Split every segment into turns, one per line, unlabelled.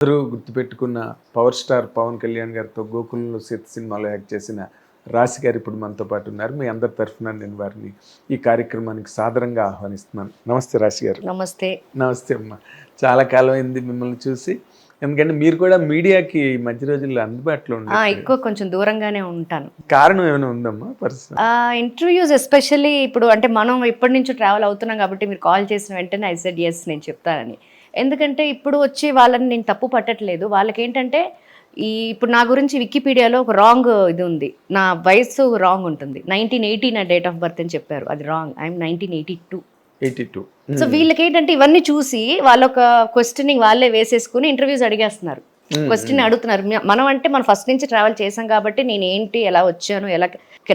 అందరూ గుర్తుపెట్టుకున్న power star Pawan Kalyan గారితో గోకులంలో సీత సినిమాలో యాక్ట్ చేసిన రాశి గారు ఇప్పుడు మనతో పాటు ఉన్నారు. మీ అందరి తరఫున నేను వారిని ఈ కార్యక్రమానికి సాదరంగా ఆహ్వానిస్తున్నాను. నమస్తే రాశి గారు.
నమస్తే.
నమస్తే అమ్మ. చాలా కాలం అయింది మిమ్మల్ని చూసి. ఎందుకంటే మీరు కూడా మీడియాకి మధ్య రోజుల్లో అందుబాటులో ఉండే
ఎక్కువ కొంచెం దూరంగానే ఉంటాను.
కారణం ఏమైనా ఉందమ్మా పరిస్థితి
ఇంటర్వ్యూస్ ఎస్పెషల్లీ ఇప్పుడు అంటే మనం ఇప్పటి నుంచి ట్రావెల్ అవుతున్నాం కాబట్టి మీరు కాల్ చేసిన వెంటనే ఐ సెడ్ ఎస్ నేను చెప్తానని. ఎందుకంటే ఇప్పుడు వచ్చి వాళ్ళని నేను తప్పు పట్టట్లేదు. వాళ్ళకి ఏంటంటే ఈ ఇప్పుడు నా గురించి వికీపీడియాలో ఒక రాంగ్ ఇది ఉంది. నా వయసు రాంగ్ ఉంటుంది. నైన్టీన్ ఎయిటీ నా డేట్ ఆఫ్ బర్త్ అని చెప్పారు. అది wrong I'm nineteen eighty two
eighty two
so వీళ్ళకి ఏంటంటే ఇవన్నీ చూసి వాళ్ళొక క్వశ్చనింగ్ వాళ్ళే వేసేసుకుని ఇంటర్వ్యూస్ అడిగేస్తున్నారు. క్వశ్చన్ అడుగుతున్నారు. మ- మనం అంటే మనం ఫస్ట్ నుంచి ట్రావెల్ చేసాం కాబట్టి నేను ఏంటి ఎలా వచ్చాను ఎలా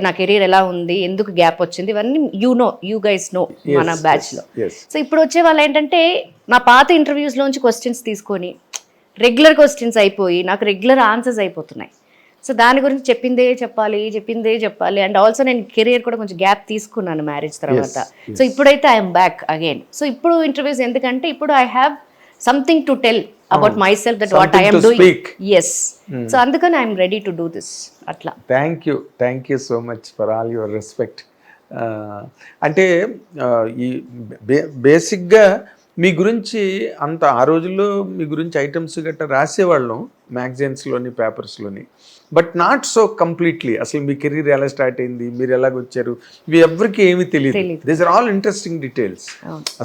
నా కెరీర్ ఎలా ఉంది ఎందుకు గ్యాప్ వచ్చింది ఇవన్నీ you know you guys know మన
బ్యాచ్లో.
సో ఇప్పుడు వచ్చే వాళ్ళు ఏంటంటే నా పాత ఇంటర్వ్యూస్ లోంచి క్వశ్చన్స్ తీసుకొని రెగ్యులర్ క్వశ్చన్స్ అయిపోయి నాకు రెగ్యులర్ ఆన్సర్స్ అయిపోతున్నాయి. సో దాని గురించి చెప్పిందే చెప్పాలి చెప్పిందే చెప్పాలి అండ్ ఆల్సో నేను కెరియర్ కూడా కొంచెం గ్యాప్ తీసుకున్నాను మ్యారేజ్ తర్వాత. సో ఇప్పుడైతే ఐఎమ్ బ్యాక్ అగైన్ సో ఇప్పుడు ఇంటర్వ్యూస్ ఎందుకంటే ఇప్పుడు I have something to tell about myself that what I'm doing. Yes so అందుకని I'm ready to do this అట్లా.
Thank you thank you so much for all your respect అంటే ఆ, ఈ బేసిక్గా మీ గురించి అంత ఆ రోజుల్లో మీ గురించి ఐటమ్స్ గట్రా రాసేవాళ్ళం మ్యాగజైన్స్లోని పేపర్స్లోని బట్ నాట్ సో కంప్లీట్లీ అసలు మీ కెరీర్ ఎలా స్టార్ట్ అయింది? మీరు ఎలాగ వచ్చారు? ఇవి ఎవరికి ఏమీ తెలియదు. This are all interesting details.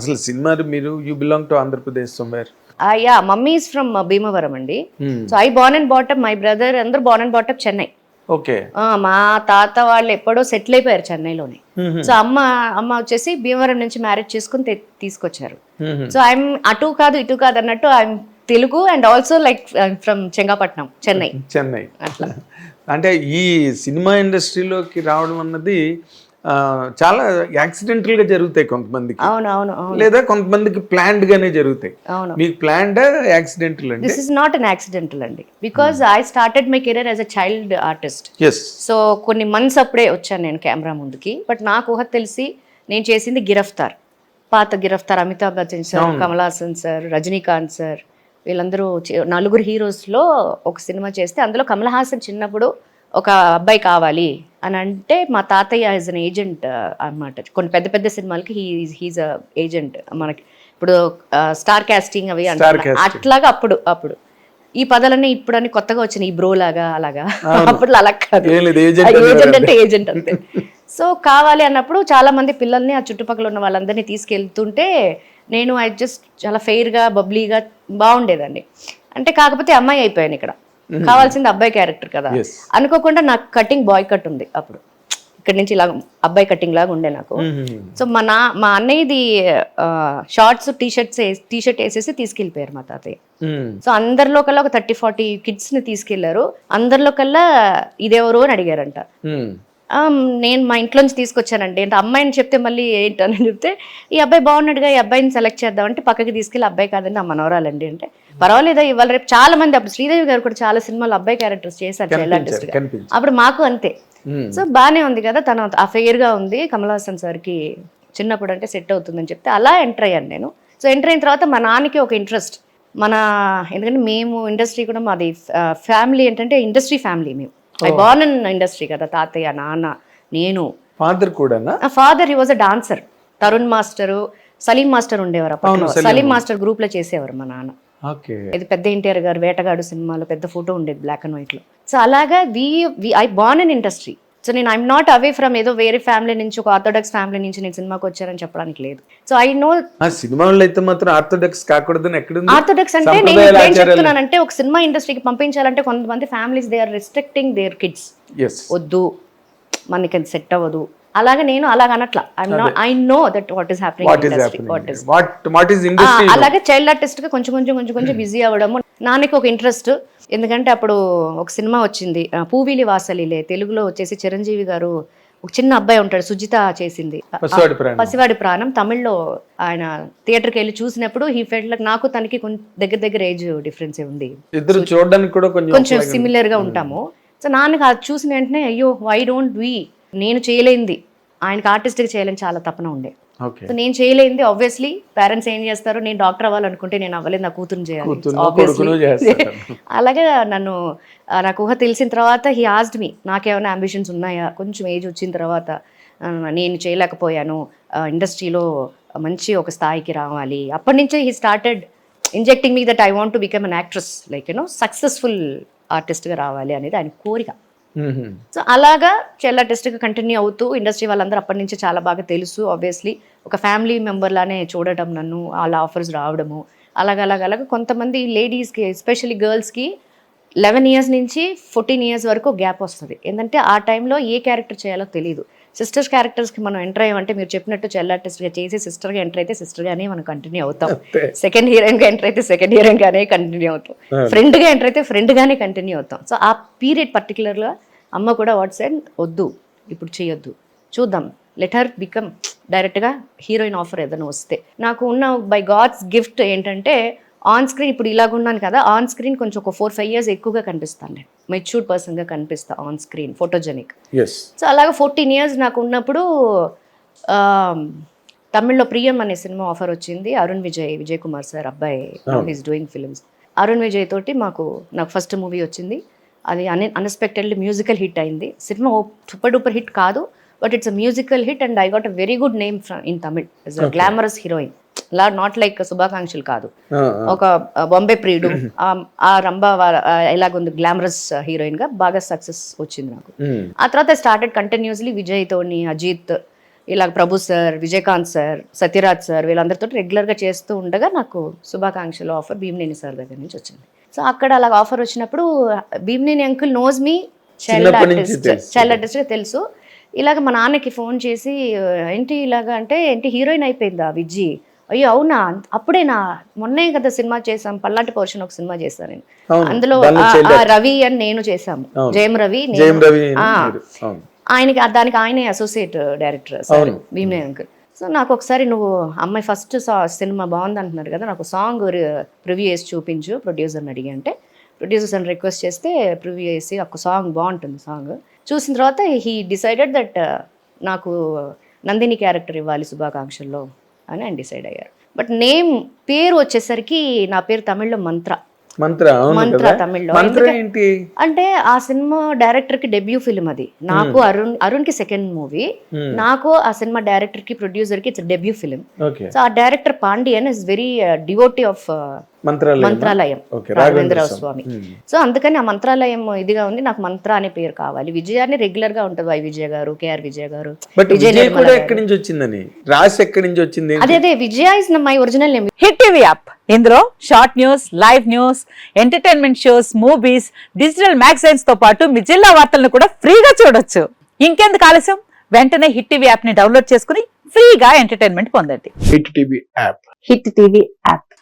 అసలు సినిమా మీరు you belong to Andhra Pradesh somewhere
yeah mummy is from Bhimavaram అండి.
Hmm.
So I born and brought up my brother అందరూ born and brought up Chennai
okay
మా తాత వాళ్ళు ఎప్పుడో settle అయిపోయారు చెన్నైలోనే so అమ్మ అమ్మ వచ్చేసి భీమవరం నుంచి మ్యారేజ్ చేసుకుని తీసుకొచ్చారు. సో ఐఎమ్ అటు కాదు ఇటు కాదు అన్నట్టు I'm Telugu and also like from Chengapatnam Chennai
Chennai
అట్లా.
అంటే ఈ సినిమా ఇండస్ట్రీలోకి రావడం అన్నది చాలా యాక్సిడెంటల్గా జరుగుతాయి కొంతమందికి. లేదా కొంతమందికి ప్లాన్డ్ గానే జరుగుతాయి.
అవును.
మీకు ప్లాన్డ్ యాక్సిడెంటల్ అంటే?
This is not an accidental అండి. Because I started my career as a child artist so కొన్ని మంత్స్ అప్పుడే వచ్చాను నేను కెమెరా ముందుకి. బట్ నాకు ఊహ తెలిసి నేను చేసింది గిరఫ్తార్. పాత Giraftaar Amitabh Bachchan sir Kamal Haasan sir Rajinikanth sir వీళ్ళందరూ నలుగురు హీరోస్లో ఒక సినిమా చేస్తే అందులో కమల్ హాసన్ చిన్నప్పుడు ఒక అబ్బాయి కావాలి అని అంటే మా తాతయ్య యాజ్ అన్ ఏజెంట్ అన్నమాట. కొన్ని పెద్ద పెద్ద సినిమాలకి హీ హీజ్ అ ఏజెంట్ మనకి. ఇప్పుడు స్టార్ కాస్టింగ్ అవి అంటారు
casting.
అట్లాగా అప్పుడు అప్పుడు. ఈ పదాలన్నీ ఇప్పుడని కొత్తగా వచ్చినాయి ఈ బ్రో లాగా అలాగా. అప్పుడు అలా కాదు. ఏజెంట్ అంటే ఏజెంట్ అంతే. సో కావాలి అన్నప్పుడు చాలా మంది పిల్లల్ని ఆ చుట్టుపక్కల ఉన్న వాళ్ళందరినీ తీసుకెళ్తుంటే నేను ఐ జస్ట్ చాలా ఫెయిర్గా బబ్లీగా బాగుండేదండి అంటే కాకపోతే అమ్మాయి అయిపోయాను ఇక్కడ. కావాల్సింది అబ్బాయి క్యారెక్టర్ కదా. అనుకోకుండా నాకు కటింగ్ బాయ్ కట్ ఉంది అప్పుడు. ఇక్కడ నుంచి ఇలా అబ్బాయి కటింగ్ లాగా ఉండే నాకు. సో మా నా మా అన్నయ్యది shorts T shirts T shirt వేసేసి తీసుకెళ్ళిపోయారు మా తాతయ్య. సో అందరిలో కల్లా ఒక థర్టీ ఫార్టీ కిడ్స్ని తీసుకెళ్ళారు. అందరిలో కల్లా ఇదెవరు అని అడిగారంట. నేను మా ఇంట్లో నుంచి తీసుకొచ్చానండి. అంటే అమ్మాయిని చెప్తే మళ్ళీ ఏంటని చెప్తే ఈ అబ్బాయి బాగున్నాడుగా ఈ అబ్బాయిని సెలెక్ట్ చేద్దాం అంటే పక్కకి తీసుకెళ్ళి అబ్బాయి కాదండి ఆ మనవరాలండి. అంటే పర్వాలేదా ఇవాళ రేపు చాలా మంది అప్పుడు శ్రీదేవి గారు కూడా చాలా సినిమాలు అబ్బాయి క్యారెక్టర్స్ చేశారు చైల్డ్ ఆర్టిస్ట్ అప్పుడు మాకు అంతే. సో బానే ఉంది కదా తను ఆ ఫెయిర్గా ఉంది. కమల్ హాసన్ సార్కి చిన్నప్పుడు అంటే సెట్ అవుతుందని చెప్తే అలా ఎంటర్ అయ్యాను నేను. సో ఎంటర్ అయిన తర్వాత మా నాన్నకి ఒక ఇంట్రెస్ట్. మన ఎందుకంటే మేము ఇండస్ట్రీ కూడా మాది ఫ్యామిలీ ఏంటంటే ఇండస్ట్రీ ఫ్యామిలీ మేము. ఐ బార్న్ ఇన్ ఇండస్ట్రీ కదా తాతయ్య నాన్న నేను.
ఫాదర్ కూడానా?
నా father he was a dancer Tarun master Salim master ఉండేవారు అప్పట్లో. సలీం మాస్టర్ గ్రూప్లో చేసేవారు మా నాన్న. ఇది పెద్ద ఎన్టీఆర్ గారు వేటగాడు సినిమాలో పెద్ద ఫోటో ఉండేది బ్లాక్ అండ్ వైట్లో. సో అలాగా we we I born in industry so నేను ఐఎమ్ నాట్ అవే ఫ్రమ్ ఏదో వేరే ఫ్యామిలీ నుంచి ఒక ఆర్థోడాక్స్ ఫ్యామిలీ నుంచి నేను సినిమాకి వచ్చానని చెప్పడానికి లేదు. సో ఐ నో
సినిమాలో అయితే మాత్రం ఆర్థోడాక్స్ కాకూడదని
ఆర్థోడాక్స్ అంటే నేను ఏం. చెప్తున్నానంటే ఒక సినిమా ఇండస్ట్రీకి పంపించాలంటే కొంతమంది families they are restricting their kids వద్దు. మనకి అది సెట్ అవ్వదు. అలాగే నేను అలాగ అనట్లా. I know that what is happening అలాగే చైల్డ్ ఆర్టిస్ట్గా కొంచెం కొంచెం కొంచెం కొంచెం బిజీ అవ్వడము. నాన్నకి ఒక ఇంట్రెస్ట్ ఎందుకంటే అప్పుడు ఒక సినిమా వచ్చింది. పూవిలి వాసలిలే. తెలుగులో వచ్చేసి చిరంజీవి గారు ఒక చిన్న అబ్బాయి ఉంటాడు సుజిత చేసింది.
పసివాడి ప్రాణం.
తమిళ్ళో ఆయన థియేటర్కి వెళ్ళి చూసినప్పుడు హీ ఫెల్ట్ లైక్ నాకు తనకి దగ్గర దగ్గర ఏజ్ డిఫరెన్స్ ఉంది.
ఇద్దరు చూడడానికి కూడా కొంచెం
కొంచెం సిమిలర్గా ఉంటాము. సో నాన్నకి అది చూసిన వెంటనే అయ్యో వై డోంట్ వి నేను చేయలేంది ఆయనకి ఆర్టిస్ట్గా చేయాలని చాలా తపన ఉండే. సో నేను చేయలేంది ఆబ్వియస్లీ పేరెంట్స్ ఏం చేస్తారు నేను డాక్టర్ అవ్వాలనుకుంటే నేను అవ్వలేదు నా కూతురు చేయాలి. అలాగే నన్ను నాకు ఊహ తెలిసిన తర్వాత హీ ఆస్డ్ మీ నాకేమైనా అంబిషన్స్ ఉన్నాయా? కొంచెం ఏజ్ వచ్చిన తర్వాత నేను చేయలేకపోయాను. ఇండస్ట్రీలో మంచి ఒక స్థాయికి రావాలి. అప్పటి నుంచే he started injecting me that I want to become an actress like you know successful ఆర్టిస్ట్గా రావాలి అనేది ఆయన కోరిక. సో అలాగా చాలా టెస్ట్గా కంటిన్యూ అవుతూ ఇండస్ట్రీ వాళ్ళందరూ అప్పటి నుంచి చాలా బాగా తెలుసు ఆబ్వియస్లీ ఒక ఫ్యామిలీ మెంబర్ లానే చూడటం నన్ను వాళ్ళ ఆఫర్స్ రావడము. అలాగ అలాగ అలాగ. కొంతమంది లేడీస్కి ఎస్పెషల్లీ గర్ల్స్కి లెవెన్ ఇయర్స్ నుంచి ఫోర్టీన్ ఇయర్స్ వరకు గ్యాప్ వస్తుంది. ఏంటంటే ఆ టైంలో ఏ క్యారెక్టర్ చేయాలో తెలియదు సిస్టర్స్ క్యారెక్టర్స్కి మనం ఎంటర్ అయ్యామంటే మీరు చెప్పినట్టు చెల్ల టెస్ట్గా చేసి సిస్టర్గా ఎంటర్ అయితే సిస్టర్గానే మనం కంటిన్యూ అవుతాం. సెకండ్ హీరోయిన్గా ఎంటర్ అయితే సెకండ్ హీరోయిన్గానే కంటిన్యూ అవుతాం. ఫ్రెండ్గా ఎంటర్ అయితే ఫ్రెండ్గానే కంటిన్యూ అవుతాం. సో ఆ పీరియడ్ పర్టికులర్గా అమ్మ కూడా వాట్ సైడ్ వద్దు ఇప్పుడు చేయొద్దు చూద్దాం. లెటర్ బికమ్ డైరెక్ట్గా హీరోయిన్ ఆఫర్ ఏదైనా వస్తే. నాకు ఉన్న బై గాడ్స్ గిఫ్ట్ ఏంటంటే ఆన్ స్క్రీన్ ఇప్పుడు ఇలాగున్నాను కదా ఆన్ స్క్రీన్ కొంచెం ఒక ఫోర్ ఫైవ్ ఇయర్స్ ఎక్కువగా కనిపిస్తాను నేను మెచ్యూర్డ్ పర్సన్గా కనిపిస్తా ఆన్ స్క్రీన్ ఫోటోజెనిక్ సో అలాగే ఫోర్టీన్ ఇయర్స్ నాకు ఉన్నప్పుడు తమిళ్ళో ప్రియం అనే సినిమా ఆఫర్ వచ్చింది. అరుణ్ విజయ్ విజయ్ కుమార్ సార్ అబ్బాయి is doing films Arun Vijay తోటి మాకు నాకు ఫస్ట్ మూవీ వచ్చింది. అది అన్ అన్ఎక్స్పెక్టెడ్లీ మ్యూజికల్ హిట్ అయింది. సినిమా సూపర్ డూపర్ హిట్ కాదు but it's a musical hit and I got a very good name in Tamil is a glamorous heroine law not like శుభాకాంక్షలు కాదు. ఒక బాంబే ప్రియుడు ఆ- రంభ ఎలాగుంది గ్లామరస్ హీరోయిన్గా బాగా సక్సెస్ వచ్చింది నాకు. ఆ తర్వాత స్టార్టెడ్ కంటిన్యూస్లీ విజయ్ తోని అజిత్ ఇలా Prabhu sir Vijayakanth sir Sathyaraj sir వీళ్ళందరితో రెగ్యులర్గా చేస్తూ ఉండగా నాకు శుభాకాంక్షలు ఆఫర్ భీమనేని సార్ దగ్గర నుంచి వచ్చింది. సో అక్కడ అలా ఆఫర్ వచ్చినప్పుడు Bhimaneni uncle knows me child artist. Child ఆర్టిస్ట్గా తెలుసు. ఇలాగ మా నాన్నకి ఫోన్ చేసి ఏంటి ఇలాగ అంటే ఏంటి హీరోయిన్ అయిపోయిందా విజ్జి? అయ్యో అవునా? అప్పుడేనా మొన్నే కదా సినిమా చేసాం పల్లాటి పోర్షన్ ఒక సినిమా చేశాను నేను. అందులో రవి అని నేను చేశాము. జయం రవి ఆయనకి దానికి ఆయనే associate director sorry Bhimaneni uncle so నాకు ఒకసారి నువ్వు అమ్మాయి ఫస్ట్ సినిమా బాగుంది అంటున్నారు కదా నాకు సాంగ్ ప్రివ్యూ చేసి చూపించు ప్రొడ్యూసర్ని అడిగి అంటే. ప్రొడ్యూసర్ని రిక్వెస్ట్ చేస్తే ప్రివ్యూ చేసి ఒక సాంగ్ బాగుంటుంది సాంగ్ చూసిన తర్వాత హీ డిసైడెడ్ దట్ నాకు నందిని క్యారెక్టర్ ఇవ్వాలి శుభాకాంక్షల్లో. అని ఆయన డిసైడ్ అయ్యారు. బట్ నేమ్ పేరు వచ్చేసరికి నా పేరు తమిళ్ళో మంత్ర.
మంత్ర
మంత్ర
తమిళ్ళో.
అంటే ఆ సినిమా డైరెక్టర్కి డెబ్యూ ఫిల్మ్ అది. నాకు అరుణ్ అరుణ్కి సెకండ్ మూవీ. నాకు ఆ సినిమా డైరెక్టర్కి ప్రొడ్యూసర్కి ఇట్స్ డెబ్యూ ఫిల్మ్. సో ఆ director Pandian is very devotee of
Mantralayam
Mantralayam.
Okay
Raghavendra
Raghavendra
Swami. So అందుకని ఆ మంత్రాలయం ఇదిగా ఉంది నాకు మంత్ర అనే పేరు కావాలి. విజయ అని రెగ్యులర్గా ఉంటుంది వై విజయ గారు కేఆర్ విజయ గారు
బట్
విజయ
విజయ్
నిర్మల
కూడా
గారు.
ఎక్కడి నుంచి వచ్చిందని? రాసి ఎక్కడి నుంచి వచ్చింది?
అదే అదే Vijaya is my original name
Hit TV app. ఇందులో short news live news entertainment shows movies digital మ్యాగజైన్స్తో పాటు మీ జిల్లా వార్తలను కూడా ఫ్రీగా చూడొచ్చు. ఇంకెందుకు ఆలస్యం? వెంటనే హిట్ టీవీ యాప్ని డౌన్లోడ్ చేసుకుని ఫ్రీగా ఎంటర్టైన్మెంట్ పొందండి.
Hit TV app.
Hit TV app.